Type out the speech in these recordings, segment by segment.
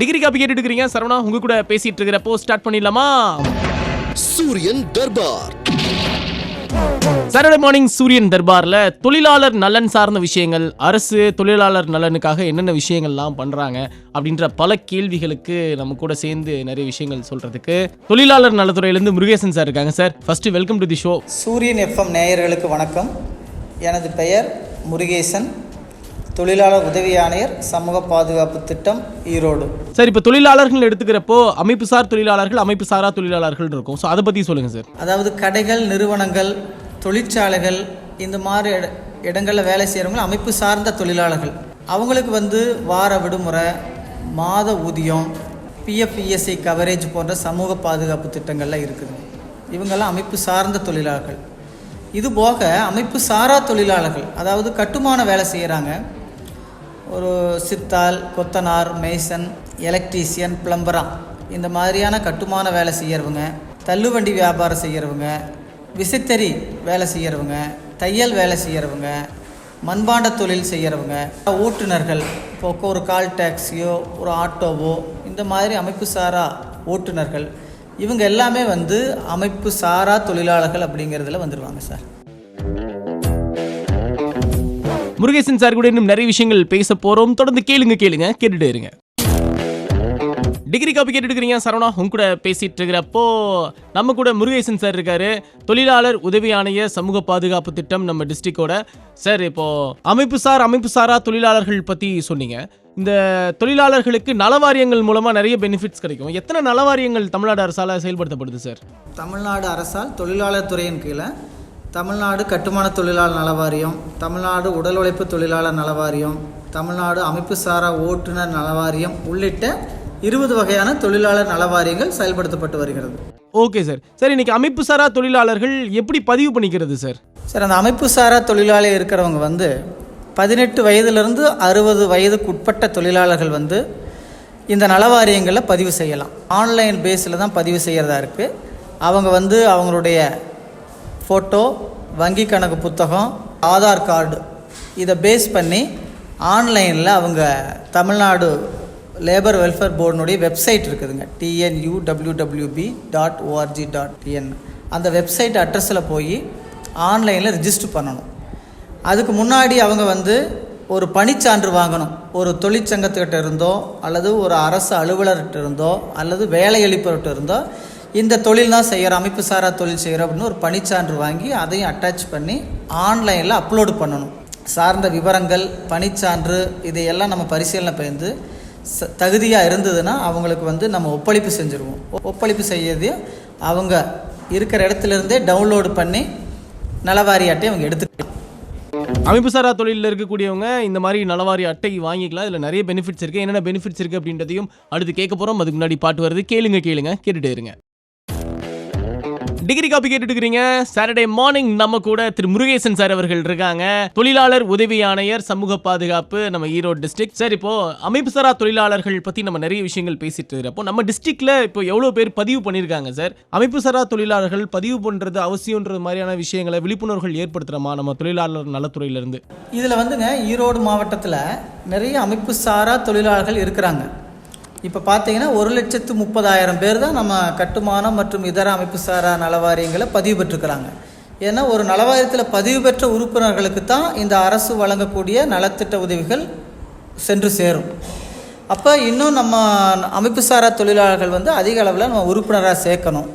Degree copy கேட்டுட்டு இருக்கிறீங்க சரவணா உங்க கூட பேசிட்டு இருக்கிறப்போ ஸ்டார்ட் பண்ணிடலாமா? சூரியன் தர்பார். சாட்டர்டே மார்னிங் சூரியன் தர்பார்ல தொழிலாளர் நலன் சார்ந்த விஷயங்கள் அரசு தொழிலாளர் நலனுக்காக என்னென்ன விஷயங்கள்லாம் பண்றாங்க அப்படின்ற பல கேள்விகளுக்கு நம்ம கூட சேர்ந்து நிறைய விஷயங்கள் சொல்றதுக்கு தொழிலாளர் நலத்துறையிலேருந்து முருகேசன் சார் இருக்காங்க sir first welcome to the show Suriyan FM நேயர்களுக்கு வணக்கம். எனது பெயர் முருகேசன். தொழிலாளர் உதவி ஆணையர் சமூக பாதுகாப்பு திட்டம் ஈரோடு. சார் இப்போ தொழிலாளர்கள் எடுத்துக்கிறப்போ அமைப்பு சார் தொழிலாளர்கள் அமைப்பு சாரா தொழிலாளர்கள் இருக்கும். ஸோ அதை பத்தி சொல்லுங்க சார். அதாவது கடைகள் நிறுவனங்கள் தொழிற்சாலைகள் இந்த மாதிரி இட இடங்களில் வேலை செய்கிறவங்க அமைப்பு சார்ந்த தொழிலாளர்கள். அவங்களுக்கு வந்து வார விடுமுறை மாத ஊதியம் பிஎஃப் இஎஸ்ஐ கவரேஜ் போன்ற சமூக பாதுகாப்பு திட்டங்கள்லாம் இருக்குது. இவங்கெல்லாம் அமைப்பு சார்ந்த தொழிலாளர்கள். இது போக அமைப்பு சாரா தொழிலாளர்கள் அதாவது கட்டுமான வேலை செய்கிறாங்க ஒரு சித்தால் கொத்தனார் மேசன் எலக்ட்ரீசியன் பிளம்பரா. இந்த மாதிரியான கட்டுமான வேலை செய்கிறவங்க தள்ளுவண்டி வியாபாரம் செய்கிறவங்க விசைத்தறி வேலை செய்கிறவங்க தையல் வேலை செய்கிறவங்க மண்பாண்ட தொழில் செய்கிறவங்க ஓட்டுநர்கள் இப்போ ஒரு கால் டாக்ஸியோ ஒரு ஆட்டோவோ இந்த மாதிரி அமைப்பு சாரா ஓட்டுநர்கள் இவங்க எல்லாமே வந்து அமைப்பு சாரா தொழிலாளர்கள் அப்படிங்கிறதுல வந்துடுவாங்க சார். முருகேசன் சார் கூட இன்னும் நிறைய விஷயங்கள் பேச போறோம். தொடர்ந்து கேளுங்க கேளுங்க. கேட்டுட்டே இருங்க. டிகிரி காப்பி கேட்டுட்டு சரவணா. உங்க கூட பேசிட்டு இருக்கிறப்போ நம்ம கூட முருகேசன் சார் இருக்காரு. தொழிலாளர் உதவி ஆணைய சமூக பாதுகாப்பு திட்டம் நம்ம டிஸ்ட்ரிக்டோட. சார் இப்போ அமைப்பு சார் அமைப்பு சாரா தொழிலாளர்கள் பத்தி சொன்னீங்க. இந்த தொழிலாளர்களுக்கு நலவாரியங்கள் மூலமா நிறைய பெனிஃபிட்ஸ் கிடைக்கும். எத்தனை நலவாரியங்கள் தமிழ்நாடு அரசால் செயல்படுத்தப்படுது சார்? தமிழ்நாடு அரசால் தொழிலாளர் துறையின் கீழே தமிழ்நாடு கட்டுமான தொழிலாளர் நல வாரியம் தமிழ்நாடு உடல் உழைப்பு தொழிலாளர் நல வாரியம் தமிழ்நாடு அமைப்பு சாரா ஓட்டுநர் நல வாரியம் உள்ளிட்ட இருபது வகையான தொழிலாளர் நல வாரியங்கள் செயல்படுத்தப்பட்டு வருகிறது. Okay sir. சார் இன்னைக்கு அமைப்பு சாரா தொழிலாளர்கள் எப்படி பதிவு பண்ணிக்கிறது சார்? சார் அந்த அமைப்பு சாரா தொழிலாளி இருக்கிறவங்க வந்து பதினெட்டு வயதிலிருந்து அறுபது வயதுக்கு உட்பட்ட தொழிலாளர்கள் வந்து இந்த நலவாரியங்களில் பதிவு செய்யலாம். ஆன்லைன் பேஸில் தான் பதிவு செய்கிறதா இருக்குது அவங்க வந்து அவங்களுடைய ஃபோட்டோ வங்கி கணக்கு புத்தகம் ஆதார் கார்டு இதை பேஸ் பண்ணி ஆன்லைனில் அவங்க தமிழ்நாடு லேபர் வெல்ஃபேர் போர்டினுடைய வெப்சைட் இருக்குதுங்க. TNU WWB dot ORG dot TN அந்த வெப்சைட் அட்ரஸில் போய் ஆன்லைனில் ரிஜிஸ்டர் பண்ணணும். அதுக்கு முன்னாடி அவங்க வந்து ஒரு பணிச்சான்று வாங்கணும். ஒரு தொழிற்சங்கத்துக்கிட்ட இருந்தோ அல்லது ஒரு அரசு அலுவலர்கிட்ட இருந்தோ அல்லது வேலை அளிப்பவர்கிட்ட இருந்தோ இந்த தொழில் தான் செய்கிறோம் அமைப்பு சாரா தொழில் செய்கிறோம் அப்படின்னு ஒரு பணிச்சான்று வாங்கி அதையும் அட்டாச் பண்ணி ஆன்லைனில் அப்லோடு பண்ணணும். சார்ந்த விவரங்கள் பணிச்சான்று இதையெல்லாம் நம்ம பரிசீலனை பயந்து ச தகுதியாக இருந்ததுன்னா அவங்களுக்கு வந்து நம்ம ஒப்பளிப்பு செஞ்சுருவோம். ஒ- ஒப்பளிப்பு செய்யறது அவங்க இருக்கிற இடத்துல இருந்தே டவுன்லோடு பண்ணி நலவாரி அட்டை அவங்க எடுத்துக்கலாம். அமைப்பு சாரா தொழிலில் இருக்கக்கூடியவங்க இந்த மாதிரி நலவாரி அட்டை வாங்கிக்கலாம். இதில் நிறைய பெனிஃபிட்ஸ் இருக்குது என்னென்ன பெனிஃபிட்ஸ் இருக்குது அப்படின்றதையும் அடுத்து கேட்க போகிறோம் அதுக்கு முன்னாடி பாட்டு வருது. கேளுங்க கேளுங்க. கேட்டுகிட்டே இருங்க. டிகிரி காப்பி கேட்டுட்டு இருக்கிறீங்க சாட்டர்டே மார்னிங் நம்ம கூட திரு முருகேசன் சார் அவர்கள் இருக்காங்க. தொழிலாளர் உதவி ஆணையர் சமூக பாதுகாப்பு நம்ம ஈரோடு டிஸ்ட்ரிக்ட் சார் இப்போ அமைப்பு சாரா தொழிலாளர்கள் பத்தி நம்ம நிறைய விஷயங்கள் பேசிட்டு இருக்கிறப்போ நம்ம டிஸ்ட்ரிக்ட்ல இப்போ எவ்வளவு பேர் பதிவு பண்ணியிருக்காங்க சார்? அமைப்பு சாரா தொழிலாளர்கள் பதிவு பண்றது அவசியம்ன்றது மாதிரியான விஷயங்களை விழிப்புணர்வுகள் ஏற்படுத்துறமா நம்ம தொழிலாளர் நலத்துறையிலிருந்து? இதில் வந்துங்க ஈரோடு மாவட்டத்தில் நிறைய அமைப்பு சாரா தொழிலாளர்கள் இருக்கிறாங்க. இப்போ பார்த்தீங்கன்னா ஒரு லட்சத்து முப்பதாயிரம் பேர் தான் நம்ம கட்டுமானம் மற்றும் இதர அமைப்பு சாரா நலவாரியங்களை பதிவு பெற்றுக்கிறாங்க ஏன்னா ஒரு நலவாரியத்தில் பதிவு பெற்ற உறுப்பினர்களுக்கு தான் இந்த அரசு வழங்கக்கூடிய நலத்திட்ட உதவிகள் சென்று சேரும். அப்போ இன்னும் நம்ம அமைப்பு சாரா தொழிலாளர்கள் வந்து அதிக அளவில் நம்ம உறுப்பினராக சேர்க்கணும்.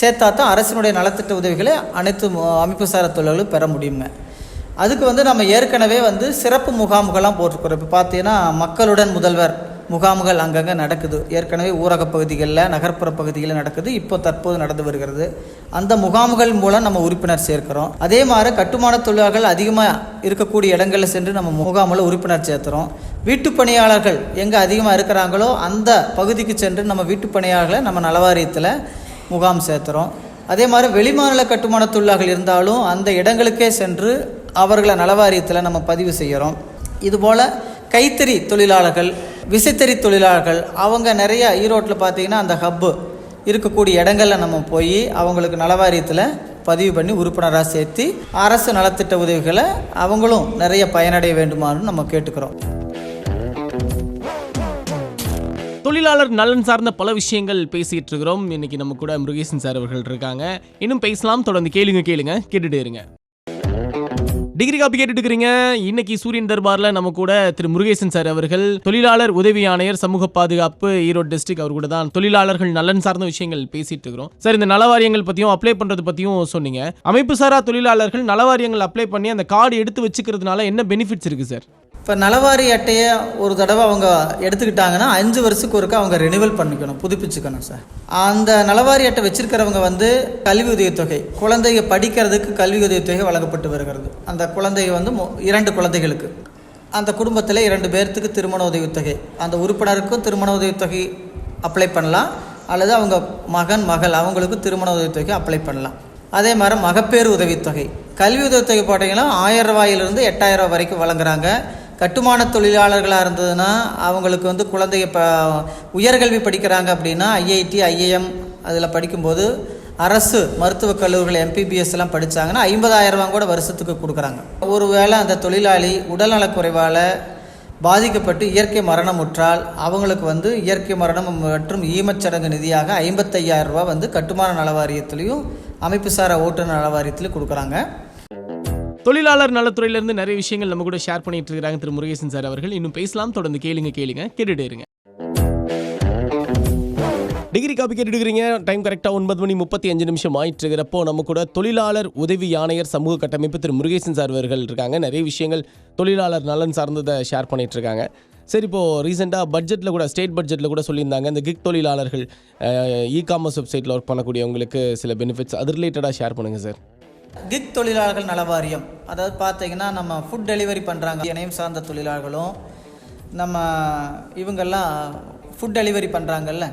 சேர்த்தா தான் அரசினுடைய நலத்திட்ட உதவிகளை அனைத்து அமைப்பு சாரா தொழிலாளர்களும் பெற முடியுங்க. அதுக்கு வந்து நம்ம ஏற்கனவே வந்து சிறப்பு முகாம்கள்லாம் போட்டிருக்கிறோம். இப்போ பார்த்தீங்கன்னா மக்களுடன் முதல்வர் முகாம்கள் அங்கங்கே நடக்குது. ஏற்கனவே ஊரகப் பகுதிகளில் நகர்ப்புற பகுதிகளில் நடக்குது. இப்போ தற்போது நடந்து வருகிறது. அந்த முகாம்கள் மூலம் நம்ம உறுப்பினர் சேர்க்கிறோம். அதே மாதிரி கட்டுமான தொழிலாளர்கள் அதிகமாக இருக்கக்கூடிய இடங்களில் சென்று நம்ம முகாமில் உறுப்பினர் சேர்த்துறோம். வீட்டுப் பணியாளர்கள் எங்கே அதிகமாக இருக்கிறாங்களோ அந்த பகுதிக்கு சென்று நம்ம வீட்டு பணியாளர்களை நம்ம நலவாரியத்தில் முகாம் சேர்த்துறோம். அதே மாதிரி வெளிமாநில கட்டுமான தொழிலாளர்கள் இருந்தாலும் அந்த இடங்களுக்கே சென்று அவர்களை நலவாரியத்தில் நம்ம பதிவு செய்கிறோம் இதுபோல் கைத்தறி தொழிலாளர்கள் விசைத்தறி தொழிலாளர்கள் அவங்க நிறைய ஈரோட்டில் பார்த்தீங்கன்னா அந்த ஹப்பு இருக்கக்கூடிய இடங்களில் நம்ம போய் அவங்களுக்கு நலவாரியத்தில் பதிவு பண்ணி உறுப்பினராக சேர்த்து அரசு நலத்திட்ட உதவிகளை அவங்களும் நிறைய பயனடைய வேண்டுமானு நம்ம கேட்டுக்கிறோம். தொழிலாளர் நலன் சார்ந்த பல விஷயங்கள் பேசிகிட்டு இருக்கிறோம். இன்னைக்கு நம்ம கூட முருகேசன் சார் அவர்கள் இருக்காங்க. இன்னும் பேசலாம். தொடர்ந்து கேளுங்க கேளுங்க. கேட்டுட்டே இருங்க. டிகிரி காப்பி கேட்டுட்டு இருக்கிறீங்க இன்னைக்கு சூரியன் தர்பார்ல நம்ம கூட திரு முருகேசன் சார் அவர்கள் தொழிலாளர் உதவி ஆணையர் சமூக பாதுகாப்பு ஈரோடு டிஸ்ட்ரிக்ட் அவர் கூட தான் தொழிலாளர்கள் நலன் சார்ந்த விஷயங்கள் பேசிட்டு இருக்கிறோம். சார் இந்த நலவாரியங்கள் பத்தியும் அப்ளை பண்றது பத்தியும் சொன்னீங்க. அமைப்பு சாரா தொழிலாளர்கள் நலவாரியங்கள் அப்ளை பண்ணி அந்த கார்டு எடுத்து வச்சுக்கிறதுனால என்ன பெனிஃபிட்ஸ் இருக்கு சார்? இப்போ நலவாரி அட்டையை ஒரு தடவை அவங்க எடுத்துக்கிட்டாங்கன்னா அஞ்சு வருஷத்துக்கு ஒருக்கா அவங்க ரெனிவல் பண்ணிக்கணும் புதுப்பிச்சுக்கணும் சார். அந்த நலவாரி அட்டை வச்சுருக்கிறவங்க வந்து கல்வி உதவித்தொகை குழந்தைங்க படிக்கிறதுக்கு கல்வி உதவித்தொகை வழங்கப்பட்டு வருகிறது. அந்த குழந்தை வந்து இரண்டு குழந்தைகளுக்கு. அந்த குடும்பத்தில் இரண்டு பேர்த்துக்கு திருமண உதவித்தொகை அந்த உறுப்பினருக்கும் திருமண உதவித்தொகை அப்ளை பண்ணலாம். அல்லது அவங்க மகன் மகள் அவங்களுக்கும் திருமண உதவித்தொகை அப்ளை பண்ணலாம். அதே மாதிரி மகப்பேறு உதவித்தொகை கல்வி உதவித்தொகை பார்த்தீங்கன்னா ஆயிரம் ரூபாயிலிருந்து எட்டாயிரம் ரூபாய் வரைக்கும் வழங்குறாங்க. கட்டுமான தொழிலாளர்களாக இருந்ததுன்னா அவங்களுக்கு வந்து குழந்தைய ப உயர்கல்வி படிக்கிறாங்க அப்படின்னா ஐஐடி ஐஏஎம் அதில் படிக்கும்போது அரசு மருத்துவக் கல்லூரிகள் எம்பிபிஎஸ்லாம் படித்தாங்கன்னா ஐம்பதாயிரம் கூட வருஷத்துக்கு கொடுக்குறாங்க. ஒரு வேளை அந்த தொழிலாளி உடல்நலக்குறைவால் பாதிக்கப்பட்டு இயற்கை மரணம் உற்றால் அவங்களுக்கு வந்து இயற்கை மரணம் மற்றும் ஈமச்சடங்கு நிதியாக ஐம்பத்தையாயிரம் ரூபா வந்து கட்டுமான நல அமைப்புசார ஓட்டுநர் நலவாரியத்திலையும் கொடுக்குறாங்க. தொழிலாளர் நலத்துறையிலேருந்து நிறைய விஷயங்கள் நம்ம கூட ஷேர் பண்ணிட்டு இருக்காங்க திரு முருகேசன் சார் அவர்கள். இன்னும் பேசலாம் தொடர்ந்து கேளுங்க கேளுங்க கேட்டுட்டே இருங்க. டிகிரி காப்பி கேட்டுட்டு இருக்கிறீங்க. டைம் கரெக்டாக ஒன்பது மணி முப்பத்தி அஞ்சு நிமிஷம் ஆயிட்டு இருக்கிறப்போ நம்ம கூட தொழிலாளர் உதவி ஆணையர் சமூக கட்டமைப்பு திரு முருகேசன் சார் அவர்கள் இருக்காங்க. நிறைய விஷயங்கள் தொழிலாளர் நலன் சார்ந்ததை ஷேர் பண்ணிட்டு இருக்காங்க. சரி இப்போது ரீசெண்டாக பட்ஜெட்டில் கூட ஸ்டேட் பட்ஜெட்டில் கூட சொல்லியிருந்தாங்க. இந்த கிக் தொழிலாளர்கள் இ காமர்ஸ் வெப்சைட்டில் ஒர்க் பண்ணக்கூடியவங்களுக்கு சில பெனிஃபிட்ஸ் அது ரிலேட்டடாக ஷேர் பண்ணுங்கள் சார் கிக் தொழிலாளர்கள் நல வாரியம் அதாவது பார்த்தீங்கன்னா நம்ம ஃபுட் டெலிவரி பண்ணுறாங்க இணையம் சார்ந்த தொழிலாளர்களும் நம்ம இவங்கெல்லாம் ஃபுட் டெலிவரி பண்ணுறாங்கல்ல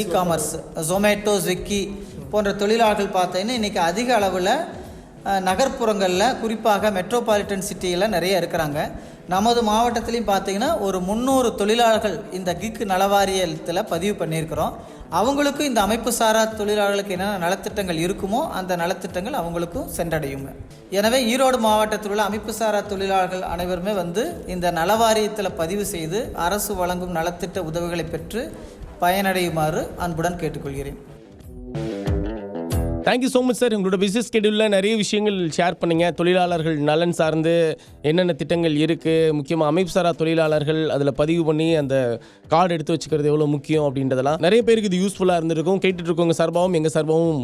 இ காமர்ஸ் ஜொமேட்டோ ஸ்விக்கி போன்ற தொழிலாளர்கள் பார்த்தீங்கன்னா இன்றைக்கி அதிக அளவில் நகர்ப்புறங்களில் குறிப்பாக மெட்ரோபாலிட்டன் சிட்டியில் நிறைய இருக்கிறாங்க. நமது மாவட்டத்திலையும் பார்த்தீங்கன்னா ஒரு முந்நூறு தொழிலாளர்கள் இந்த கிக் நலவாரியத்தில் பதிவு பண்ணியிருக்கிறோம். அவங்களுக்கும் இந்த அமைப்பு சாரா தொழிலாளர்களுக்கு என்னென்ன நலத்திட்டங்கள் இருக்குமோ அந்த நலத்திட்டங்கள் அவங்களுக்கும் சென்றடையுங்க. எனவே ஈரோடு மாவட்டத்தில் உள்ள அமைப்பு சாரா தொழிலாளர்கள் அனைவருமே வந்து இந்த நலவாரியத்தில் பதிவு செய்து அரசு வழங்கும் நலத்திட்ட உதவிகளை பெற்று பயனடையுமாறு அன்புடன் கேட்டுக்கொள்கிறேன். Thank you so much sir உங்களோட பிஸ்னஸ் ஸ்கெடியூலில் நிறைய விஷயங்கள் ஷேர் பண்ணுங்க. தொழிலாளர்கள் நலன் சார்ந்து என்னென்ன திட்டங்கள் இருக்குது முக்கியமாக அமைப்பு சாரா தொழிலாளர்கள் அதில் பதிவு பண்ணி அந்த கார்டு எடுத்து வச்சுக்கிறது எவ்வளோ முக்கியம் அப்படின்றதெல்லாம் நிறைய பேருக்கு இது யூஸ்ஃபுல்லாக இருந்திருக்கும். கேட்டுட்டு இருக்கவங்க சார்பாகவும் எங்கள் சார்பாகவும்